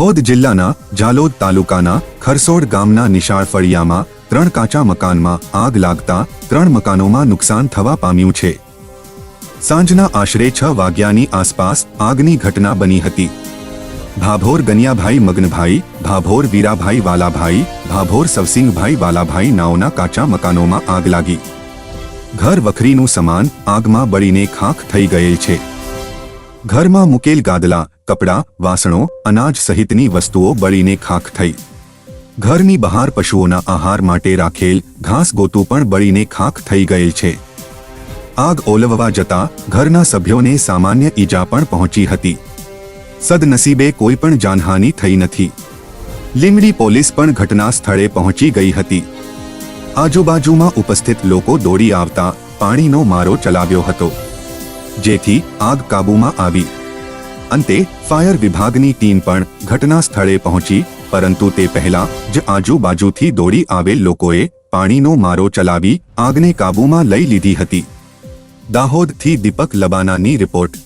દાહોદ જિલ્લાના જાલોદ તાલુકાના ખરસોડ ગામના નિશાળ ફળિયામાં ત્રણ કાચા મકાનમાં આગ લાગતા ત્રણ મકાનોમાં નુકસાન થવા પામ્યું છે. સાંજના આશરે છ વાગ્યાની આસપાસ આગની ઘટના બની હતી. ભાભોર ગનિયાભાઈ મગનભાઈ, ભાભોર વીરાભાઈ વાલાભાઈ, ભાભોર સવસિંગભાઈ વાલાભાઈ નાઓના કાચા મકાનોમાં આગ લાગી. ઘર વખરીનું સામાન આગમાં બળીને ખાખ થઈ ગયેલ છે. ઘરમાં મૂકેલ ગાદલા કપડાં, વાસણો, અનાજ સહિતની વસ્તુઓ બળીને ખાખ થઈ. ઘરની બહાર પશુઓના આહાર માટે રાખેલ ઘાસ ગોતું પણ બળીને ખાખ થઈ ગયેલ છે. આગ ઓલવવા જતા ઘરના સભ્યોને સામાન્ય ઈજા પણ પહોંચી હતી. સદનસીબે કોઈ પણ જાનહાનિ થઈ નથી. લીમડી પોલીસ પણ ઘટના સ્થળે પહોંચી ગઈ હતી. આજુબાજુમાં ઉપસ્થિત લોકો દોડી આવતા પાણીનો મારો ચલાવ્યો હતો. જેથી આગ કાબૂમાં આવી. અંતે ફાયર વિભાગની ટીમ પણ ઘટના સ્થળે પહોંચી, પરંતુ તે પહેલા જ આજુબાજુથી દોડી આવેલ લોકોએ પાણીનો મારો ચલાવી આગને કાબૂમાં લઈ લીધી હતી. દાહોદથી દીપક લબાનાની રિપોર્ટ.